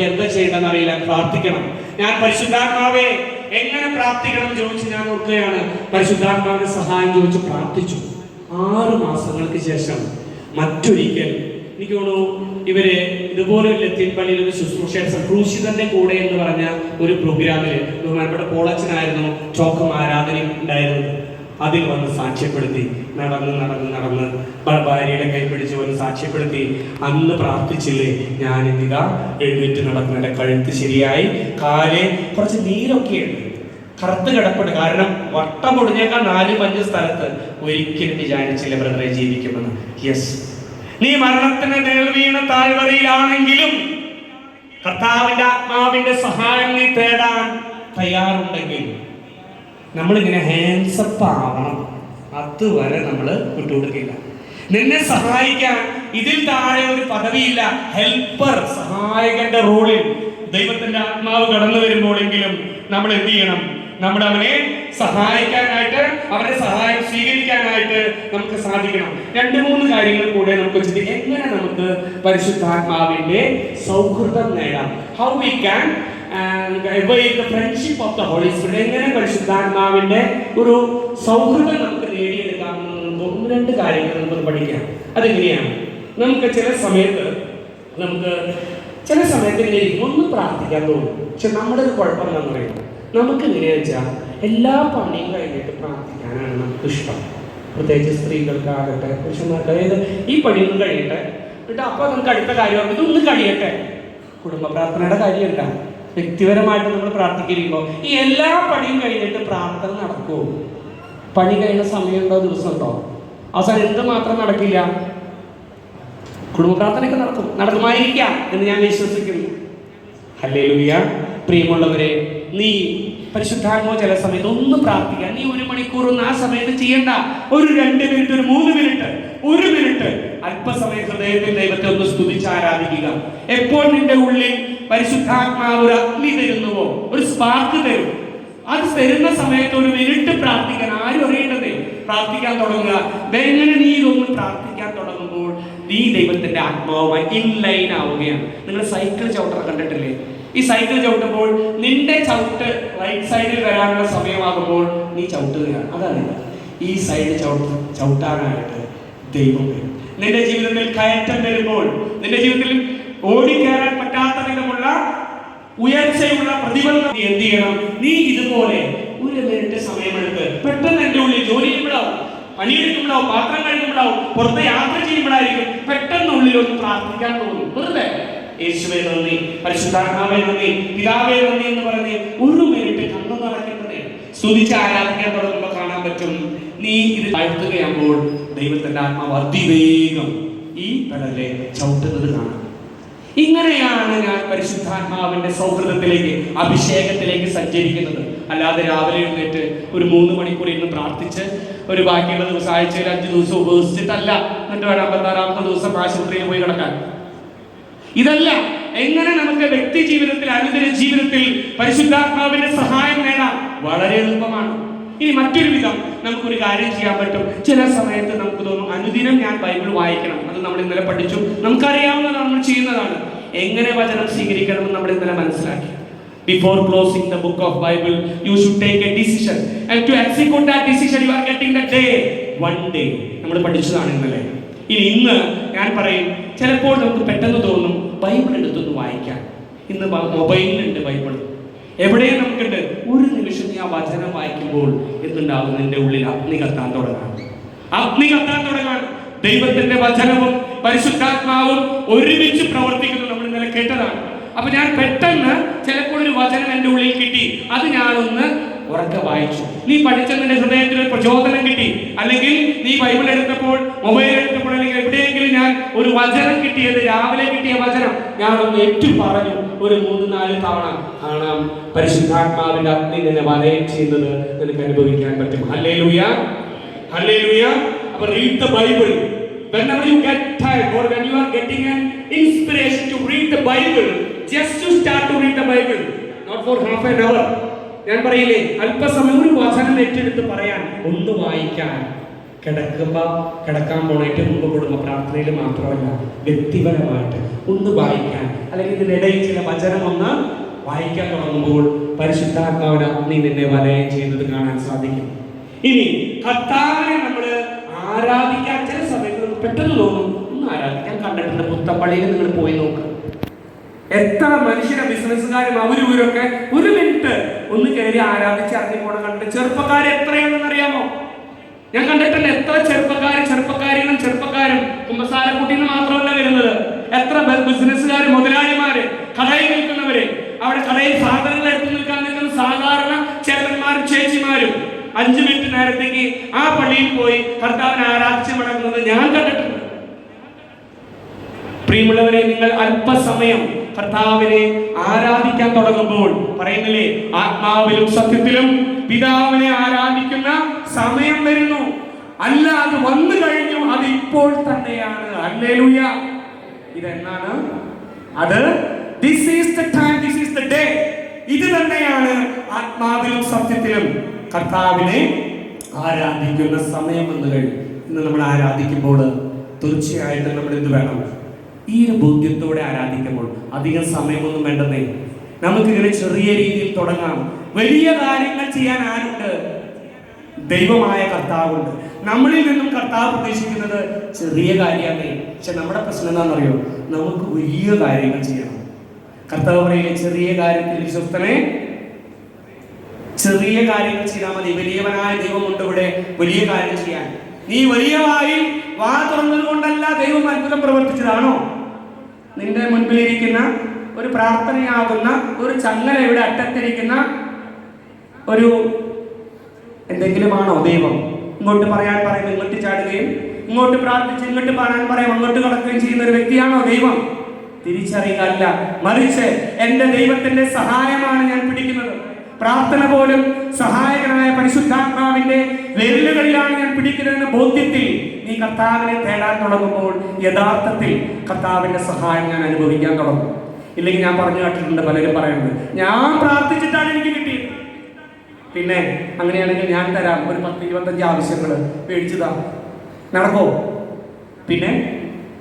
എനിക്ക് എന്താ ചെയ്യണമെന്ന് അറിയില്ല. പ്രാർത്ഥിക്കണം. ഞാൻ പരിശുദ്ധാത്മാവെ എങ്ങനെ പ്രാർത്ഥിക്കണം ചോദിച്ച് ഞാൻ ഓർക്കുകയാണ് പരിശുദ്ധാത്മാവിന്റെ സഹായം ചോദിച്ച് പ്രാർത്ഥിച്ചു. ആറു മാസങ്ങൾക്ക് ശേഷം മറ്റൊരിക്കൽ എനിക്ക് തോന്നുന്നു ഇവർ ഇതുപോലെ ഒരു ലത്തീൻ പള്ളിയിൽ ഒരു ശുശ്രൂഷ ക്രൂശിതന്റെ കൂടെ എന്ന് പറഞ്ഞ ഒരു പ്രോഗ്രാമിൽ ബഹുമാനപ്പെട്ട പോളച്ചനായിരുന്നു ചോക്കം ആരാധനയും ഉണ്ടായിരുന്നത്. അതിൽ വന്ന് സാക്ഷ്യപ്പെടുത്തി. നടന്ന് നടന്ന് നടന്ന്. ഭാര്യയുടെ കൈ പിടിച്ച് വന്ന് സാക്ഷ്യപ്പെടുത്തി. അന്ന് പ്രാർത്ഥിച്ചില്ലേ? ഞാൻ ഇതാ എഴുന്നേറ്റ് നടക്കുന്ന എന്റെ കഴുത്ത് ശരിയായി. കാൽ കുറച്ച് നീരൊക്കെയുണ്ട് കറുത്ത് കിടപ്പുണ്ട്. കാരണം വട്ടം പൊടിഞ്ഞേക്കാൾ നാലും അഞ്ച് സ്ഥലത്ത്. ഒരിക്കലും വിചാരിച്ചില്ല ബ്രദറെ ജീവിക്കുമെന്ന്. യെസ് നീ മരണത്തിന് നേർവീണ താഴ്വരയിലാണെങ്കിലും കർത്താവിന്റെ ആത്മാവിന്റെ സഹായം നീ തേടാൻ തയ്യാറുണ്ടെങ്കിൽ നമ്മളിങ്ങനെ ഹാൻസപ്പ് ആവണം. അതുവരെ നമ്മൾ വിട്ടുകൊടുക്കില്ല. നിന്നെ സഹായിക്കാൻ ഇതിൽ താഴെ ഒരു പദവിയില്ല. ഹെൽപ്പർ സഹായകന്റെ റോളിൽ ദൈവത്തിന്റെ ആത്മാവ് കടന്നു വരുമ്പോഴെങ്കിലും നമ്മൾ എന്ത് ചെയ്യണം? നമ്മൾ അവനെ സഹായിക്കാനായിട്ട് അവന്റെ സഹായം സ്വീകരിക്കാനായിട്ട് നമുക്ക് സാധിക്കണം. രണ്ട് മൂന്ന് കാര്യങ്ങൾ കൂടെ നമുക്ക് ചിന്തിക്കാം എങ്ങനെ നമുക്ക് പരിശുദ്ധാത്മാവിന്റെ സൗഹൃദം നേടാം? How we can friendship of the holy spirit എങ്ങനെ പരിശുദ്ധാത്മാവിന്റെ ഒരു സൗഹൃദം നമുക്ക് നേടിയെടുക്കാം എന്ന് ഒന്ന് രണ്ട് കാര്യങ്ങൾ നമുക്ക് പഠിക്കാം. അതെങ്ങനെയാണ്? നമുക്ക് ചില സമയത്ത് നമുക്ക് ചില സമയത്ത് ഇങ്ങനെ ഒന്ന് പ്രാർത്ഥിക്കാൻ തോന്നും. പക്ഷെ നമ്മുടെ ഒരു കുഴപ്പം എന്താണെന്ന് പറയുന്നത് നമുക്ക് എങ്ങനെയാണെന്ന് വെച്ചാൽ എല്ലാ പണിയും കഴിഞ്ഞിട്ട് പ്രാർത്ഥിക്കാനാണ് നമുക്ക് ഇഷ്ടം. പ്രത്യേകിച്ച് സ്ത്രീകൾക്കാകട്ടെ പുരുഷന്മാർക്ക് അതായത് ഈ പണിയൊന്നും കഴിയട്ടെ എന്നിട്ട് നമുക്ക് അടുത്ത കാര്യം ഇതൊന്നും കഴിയട്ടെ. കുടുംബ പ്രാർത്ഥനയുടെ കാര്യമല്ല. വ്യക്തിപരമായിട്ട് നമ്മൾ പ്രാർത്ഥിക്കുമ്പോൾ ഈ എല്ലാ പണിയും കഴിഞ്ഞിട്ട് പ്രാർത്ഥന നടക്കുമോ പണി കഴിയുന്ന സമയമുണ്ടോ? ദിവസമുണ്ടോ? അവസാനം എന്ത് മാത്രം നടക്കില്ല? കുടുംബ പ്രാർത്ഥനയൊക്കെ നടക്കും. നടക്കുമായിരിക്കാം എന്ന് ഞാൻ വിശ്വസിക്കുന്നു. അല്ലേ ഹല്ലേലൂയ. പ്രിയമുള്ളവരെ നീ പരിശുദ്ധാത്മോ ചില സമയത്ത് ഒന്ന് പ്രാർത്ഥിക്കുക. നീ ഒരു മണിക്കൂർ ഒന്നും ആ സമയത്ത് ചെയ്യണ്ട. ഒരു രണ്ട് മിനിറ്റ് ഒരു മൂന്ന് മിനിറ്റ് ഒരു മിനിറ്റ്. അല്പസമയം ഹൃദയത്തിൽ ദൈവത്തെ ഒന്ന് സ്തുതിച്ച് ആരാധിക്കുക എപ്പോൾ നിന്റെ ഉള്ളിൽ പരിശുദ്ധാത്മാവ് ഒരു അഗ്നി തരുന്നുവോ? ഒരു സ്പാർക്ക് തരും. അത് തരുന്ന സമയത്ത് ഒരു മിനിറ്റ് പ്രാർത്ഥിക്കാൻ ആരും അറിയേണ്ടതേ. പ്രാർത്ഥിക്കാൻ തുടങ്ങുക. എങ്ങനെ നീ ഇതൊന്ന് പ്രാർത്ഥിക്കാൻ തുടങ്ങുമ്പോൾ നീ ദൈവത്തിന്റെ ആത്മാവുമായി ഇൻലൈൻ ആവുകയാണ്. നിങ്ങൾ സൈക്കിൾ ചവിട്ടർ കണ്ടിട്ടില്ലേ? ഈ സൈക്കിൾ ചവിട്ടുമ്പോൾ നിന്റെ ചവിട്ട് റൈറ്റ് സൈഡിൽ വരാനുള്ള സമയമാകുമ്പോൾ നീ ചവിട്ടുകയാണ്. അതാണ് ഈ സൈഡ് ചവിട്ട് ചവിട്ടാനായിട്ട് ദൈവം വരും. നിന്റെ ജീവിതത്തിൽ കയറ്റം വരുമ്പോൾ നിന്റെ ജീവിതത്തിൽ ഓടിക്കയറാൻ പറ്റാത്ത വിധമുള്ള ഉയർച്ചയുള്ള പ്രതിബന്ധം നീ എന്ത് ചെയ്യണം? നീ ഇതുപോലെ ഒരു മിനിറ്റ് സമയമെടുത്ത് പെട്ടെന്ന് എന്റെ ഉള്ളിൽ ജോലി ചെയ്യുമ്പോഴാവും പണിയെടുക്കുമ്പോഴാവും പാത്രം കഴുകുമ്പോഴാവും പുറത്ത് യാത്ര ചെയ്യുമ്പോഴായിരിക്കും പെട്ടെന്ന് ഉള്ളിൽ ഒന്ന് പ്രാർത്ഥിക്കാൻ തോന്നും. വെറുതെ. യേശുവേ നന്ദി. പരിശുദ്ധാത്മാവെ നന്ദി. പിതാവേ നന്ദി എന്ന് പറഞ്ഞ് ഒരു മിനിറ്റ് കണ്ണു നടക്കുന്നതേ സ്തുതിച്ച് ആരാധിക്കാൻ തുടങ്ങുമ്പോൾ കാണാൻ പറ്റും. നീ ഇത് താഴ്ത്തുകയാകുമ്പോൾ ദൈവത്തിന്റെ ആത്മാവ് അതിവേഗം ഈ കടലെ ചവിട്ടുന്നത് കാണാം. ഇങ്ങനെയാണ് ഞാൻ പരിശുദ്ധാത്മാവിന്റെ സൗഹൃദത്തിലേക്ക് അഭിഷേകത്തിലേക്ക് സഞ്ചരിക്കുന്നത്. അല്ലാതെ രാവിലെ എഴുന്നേറ്റ് ഒരു മൂന്ന് മണിക്കൂർ ഇരുന്ന് പ്രാർത്ഥിച്ച് ഒരു ബാക്കിയുള്ള ദിവസം ആഴ്ചയിൽ അഞ്ച് ദിവസം ഉപവസിച്ചിട്ടല്ല എന്നിട്ട് വേണം ദിവസം ആശുപത്രിയിൽ പോയി കിടക്കാൻ. ഇതല്ല എങ്ങനെ നമുക്ക് വ്യക്തി ജീവിതത്തിൽ അനുദിന ജീവിതത്തിൽ പരിശുദ്ധാത്മാവിന്റെ സഹായം നേടാം? വളരെ എളുപ്പമാണ്. ഇനി മറ്റൊരു വിധം നമുക്കൊരു കാര്യം ചെയ്യാൻ പറ്റും. ചില സമയത്ത് നമുക്ക് തോന്നും അനുദിനം ഞാൻ ബൈബിൾ വായിക്കണം. അത് നമ്മൾ ഇന്നലെ പഠിച്ചു. നമുക്കറിയാവുന്നതാണ് നമ്മൾ ചെയ്യുന്നതാണ്. എങ്ങനെ വചനം സ്വീകരിക്കണമെന്ന് നമ്മൾ ഇന്നലെ മനസ്സിലാക്കി. Before closing the book of Bible you should take a decision and to execute that decision you are getting the day one day നമ്മൾ പഠിച്ചതാണ് ഇന്നലെ. ഇനി ഇന്ന് ഞാൻ പറയും ചിലപ്പോൾ നമുക്ക് പെട്ടെന്ന് തോന്നും ബൈബിൾ എടുത്തൊന്ന് വായിക്കാൻ ഇന്ന് മൊബൈലിലുണ്ട് ബൈബിൾ എവിടെയും നമുക്കുണ്ട്. ഒരു നിമിഷം ആ വചനം വായിക്കുമ്പോൾ എന്തുണ്ടാവും നിന്റെ ഉള്ളിൽ അഗ്നി കത്താൻ തുടങ്ങാം. അഗ്നി കത്താൻ തുടങ്ങാൻ. ദൈവത്തിന്റെ വചനവും പരിശുദ്ധാത്മാവും ഒരുമിച്ച് പ്രവർത്തിക്കുന്നു. നമ്മൾ ഇന്നലെ കേട്ടതാണ്. അപ്പൊ ഞാൻ പെട്ടെന്ന് ചിലപ്പോൾ ഒരു വചനം എന്റെ ഉള്ളിൽ കിട്ടി. അത് ഞാനൊന്ന് ഉറക്കെ വായിച്ചു. നീ പഠിച്ച നിന്റെ ഹൃദയത്തിൽ ഒരു പ്രചോദനം കിട്ടി. അല്ലെങ്കിൽ നീ ബൈബിൾ എടുത്തപ്പോൾ മൊബൈൽ എടുത്തപ്പോൾ അല്ലെങ്കിൽ എവിടെയെങ്കിലും ഞാൻ ഒരു വചനം കിട്ടിയത് രാവിലെ കിട്ടിയ വചനം ഞാനൊന്ന് ഏറ്റു പറഞ്ഞു ഒരു മൂന്ന് നാല് തവണ ആണ് പരിശുദ്ധാത്മാവിന്റെ അഗ്നി നിന്നെ വലയം ചെയ്യുന്നത് നിനക്ക് അനുഭവിക്കാൻ പറ്റും. ഹല്ലേ ലൂയ ഹല്ലേ ലൂയ അപ്പൊ read the Bible whenever you get tired or when you are getting an inspiration to read the bible just to start to read the bible. Not for half an hour. ഞാൻ പറയില്ലേ അല്പസമയം ഒരു വചനം ഏറ്റെടുത്ത് പറയാൻ ഒന്ന് വായിക്കാൻ. കിടക്കുമ്പോൾ കിടക്കാൻ പോണേറ്റ് മുമ്പ് കുടുംബ പ്രാർത്ഥനയിൽ മാത്രമല്ല വ്യക്തിപരമായിട്ട് ഒന്ന് വായിക്കാൻ. അല്ലെങ്കിൽ ഇതിനിടയിൽ ചില വചനം ഒന്ന് വായിക്കാൻ തുടങ്ങുമ്പോൾ പരിശുദ്ധാത്മാവിന് നീ നിന്നെ വലയം ചെയ്യുന്നത് കാണാൻ സാധിക്കും. ഇനി കർത്താവിനെ നമ്മൾ ആരാധിക്കാൻ ചില സമയങ്ങളിൽ പെട്ടെന്ന് തോന്നും ഒന്ന് ആരാധിക്കാൻ കണ്ടിട്ടുണ്ട് പുത്തപ്പള്ളിയിൽ നിങ്ങൾ പോയി നോക്കുക എത്ര മനുഷ്യരെ ബിസിനസ്സുകാരും അവരും ഇവരൊക്കെ ഒരു മിനിറ്റ് ഒന്ന് കയറി ആരാധിച്ച് ഇറങ്ങി പോണ കണ്ടിട്ട് ചെറുപ്പക്കാർ എത്രയാണെന്ന് അറിയാമോ ഞാൻ കണ്ടിട്ടുണ്ട് എത്ര ചെറുപ്പക്കാരും ചെറുപ്പക്കാരികളും ചെറുപ്പക്കാരും കുമ്പസാരക്കുട്ടിയിൽ മാത്രമല്ല വരുന്നത്. എത്ര ബിസിനസ്സുകാർ മുതലാളിമാര് കടയിൽ നിൽക്കുന്നവര് അവിടെ കടയിൽ സാധനങ്ങൾ എടുത്തു നിൽക്കാൻ നിൽക്കുന്ന സാധാരണ ചേട്ടന്മാരും ചേച്ചിമാരും അഞ്ചു മിനിറ്റ് നേരത്തേക്ക് ആ പള്ളിയിൽ പോയി കർത്താവിനെ ആരാധിച്ച് മടങ്ങുന്നത് ഞാൻ കണ്ടിട്ടുണ്ട്. പ്രിയമുള്ളവരെ നിങ്ങൾ അല്പസമയം കർത്താവിനെ ആരാധിക്കാൻ തുടങ്ങുമ്പോൾ പറയുന്നില്ലേ ആത്മാവിലും സത്യത്തിലും പിതാവിനെ ആരാധിക്കുന്ന സമയം വരുന്നു. അല്ല അത് വന്നു കഴിഞ്ഞു അത് ഇപ്പോൾ തന്നെയാണ്. അല്ലേലൂയ. ഇതെന്നാണ്? അത് this is the time this is the day ഇത് തന്നെയാണ് ആത്മാവിലും സത്യത്തിലും കർത്താവിനെ ആരാധിക്കുന്ന സമയം വന്നു കഴിഞ്ഞു. ഇന്ന് നമ്മൾ ആരാധിക്കുമ്പോൾ തീർച്ചയായിട്ടും നമ്മൾ എന്ത് വേണം? ഈ ഒരു ബോധ്യത്തോടെ ആരാധിക്കുമ്പോൾ അധികം സമയമൊന്നും വേണ്ടെന്നേ നമുക്കിങ്ങനെ ചെറിയ രീതിയിൽ തുടങ്ങാം. വലിയ കാര്യങ്ങൾ ചെയ്യാൻ ആരുണ്ട്? ദൈവമായ കർത്താവുണ്ട്. നമ്മളിൽ നിന്നും കർത്താവ് പ്രതീക്ഷിക്കുന്നത് ചെറിയ കാര്യമാണ് പക്ഷെ നമ്മുടെ പ്രശ്നം എന്താണെന്നറിയോ? നമുക്ക് വലിയ കാര്യങ്ങൾ ചെയ്യണം. കർത്താവ് പറയുക ചെറിയ കാര്യത്തിൽ വിശ്വസ്തനെ ചെറിയ കാര്യങ്ങൾ ചെയ്താൽ മതി. വലിയവനായ ദൈവമുണ്ട് ഇവിടെ. വലിയ കാര്യം ചെയ്യാൻ. നീ വലിയ വായിൽ വാ തുറന്നത് കൊണ്ടല്ല ദൈവം അത്ഭുതം പ്രവർത്തിച്ചതാണോ? നിന്റെ മുൻപിലിരിക്കുന്ന ഒരു പ്രാർത്ഥനയാകുന്ന ഒരു ചങ്ങല ഇവിടെ അറ്റത്തിരിക്കുന്ന ഒരു എന്തെങ്കിലുമാണോ ദൈവം? ഇങ്ങോട്ട് പറയാൻ പറയും ഇങ്ങോട്ട് ചാടുകയും ഇങ്ങോട്ട് പ്രാർത്ഥിച്ച് ഇങ്ങോട്ട് പറയാൻ പറയും അങ്ങോട്ട് കടക്കുകയും ചെയ്യുന്ന ഒരു വ്യക്തിയാണോ ദൈവം? തിരിച്ചറിയുക അല്ല മറിച്ച് എന്റെ ദൈവത്തിന്റെ സഹായമാണ് ഞാൻ പിടിക്കുന്നത്. പ്രാർത്ഥന പോലും സഹായകനായ പരിശുദ്ധാത്മാവിന്റെ വിരലുകളിലാണ് ഞാൻ പിടിക്കുന്നതെന്ന ബോധ്യത്തിൽ നീ കർത്താവിനെ തേടാൻ തുടങ്ങുമ്പോൾ യഥാർത്ഥത്തിൽ കർത്താവിന്റെ സഹായം ഞാൻ അനുഭവിക്കാൻ തുടങ്ങും. ഇല്ലെങ്കിൽ ഞാൻ പറഞ്ഞു കേട്ടിട്ടുണ്ട് പലരും പറയുന്നത് ഞാൻ പ്രാർത്ഥിച്ചിട്ടാണ് എനിക്ക് കിട്ടിയത്. പിന്നെ അങ്ങനെയാണെങ്കിൽ ഞാൻ തരാം ഒരു പത്ത് ഇരുപത്തഞ്ച് ആവശ്യങ്ങൾ മേടിച്ചതാ നടക്കോ. പിന്നെ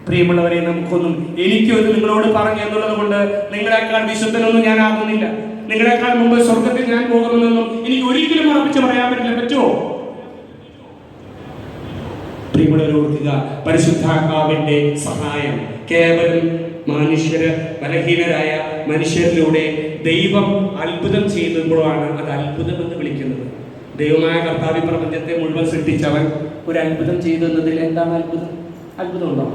പ്രിയമുള്ളവരെ നമുക്കൊന്നും എനിക്കൊരു നിങ്ങളോട് പറഞ്ഞു എന്നുള്ളത് കൊണ്ട് നിങ്ങളെക്കാൾ വിശുദ്ധനൊന്നും ഞാൻ ആകുന്നില്ല നിങ്ങളെക്കാൾ മുമ്പ് സ്വർഗത്തിൽ ഞാൻ പോകുമെന്നൊന്നും എനിക്ക് ഒരിക്കലും ഉറപ്പിച്ച് പറയാൻ പറ്റില്ല. പറ്റുമോ? പ്രിയമുള്ളവർ ഓർക്കുക പരിശുദ്ധാത്മാവിന്റെ സഹായം കേവലം മനുഷ്യര് ബലഹീനരായ മനുഷ്യരിലൂടെ ദൈവം അത്ഭുതം ചെയ്യുമ്പോഴാണ് അത് അത്ഭുതം എന്ന് വിളിക്കുന്നത്. ദൈവമായ കർത്താവി പ്രപഞ്ചത്തെ മുഴുവൻ സൃഷ്ടിച്ചവൻ ഒരു അത്ഭുതം ചെയ്തു എന്നതിൽ എന്താണ് അത്ഭുതം? അത്ഭുതമുണ്ടോ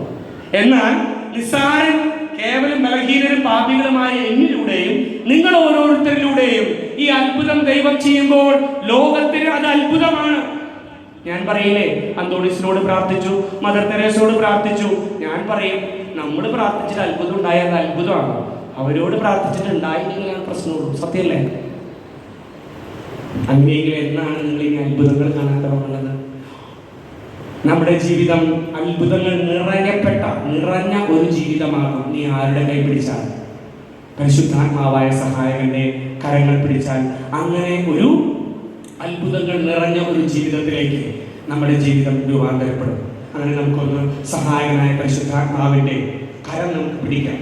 എന്നാൽ നിസ്സാരൻ കേവലം ബലഹീനരും പാപികളുമായ എന്നിലൂടെയും നിങ്ങൾ ഓരോരുത്തരിലൂടെയും ഈ അത്ഭുതം ദൈവം ചെയ്യുമ്പോൾ ലോകത്തിന് അത് അത്ഭുതമാണ്. ഞാൻ പറയില്ലേ? അന്തോണിസിനോട് പ്രാർത്ഥിച്ചു മദർ തെരേസോട് പ്രാർത്ഥിച്ചു. ഞാൻ പറയും നമ്മൾ പ്രാർത്ഥിച്ചിട്ട് അത്ഭുതം ഉണ്ടായാൽ അത് അത്ഭുതമാണ്. അവരോട് പ്രാർത്ഥിച്ചിട്ട് ഉണ്ടായില്ലെങ്കിൽ പ്രശ്നമുള്ളൂ. സത്യമല്ലേ? അങ്ങനെയെങ്കിലും എന്നാണ് നിങ്ങൾ ഈ അത്ഭുതങ്ങൾ കാണാൻ തുടങ്ങുന്നത് നമ്മുടെ ജീവിതം അത്ഭുതങ്ങൾ നിറഞ്ഞപ്പെട്ട നിറഞ്ഞ ഒരു ജീവിതമാകും. നീ ആരുടെ കൈ പിടിച്ചാൽ? പരിശുദ്ധാത്മാവായ സഹായകന്റെ കരങ്ങൾ പിടിച്ചാൽ. അങ്ങനെ ഒരു അത്ഭുതങ്ങൾ നിറഞ്ഞ ഒരു ജീവിതത്തിലേക്ക് നമ്മുടെ ജീവിതം രൂപാന്തരപ്പെടും. അങ്ങനെ നമുക്കൊന്ന് സഹായകനായ പരിശുദ്ധാത്മാവിന്റെ കരം നമുക്ക് പിടിക്കാം.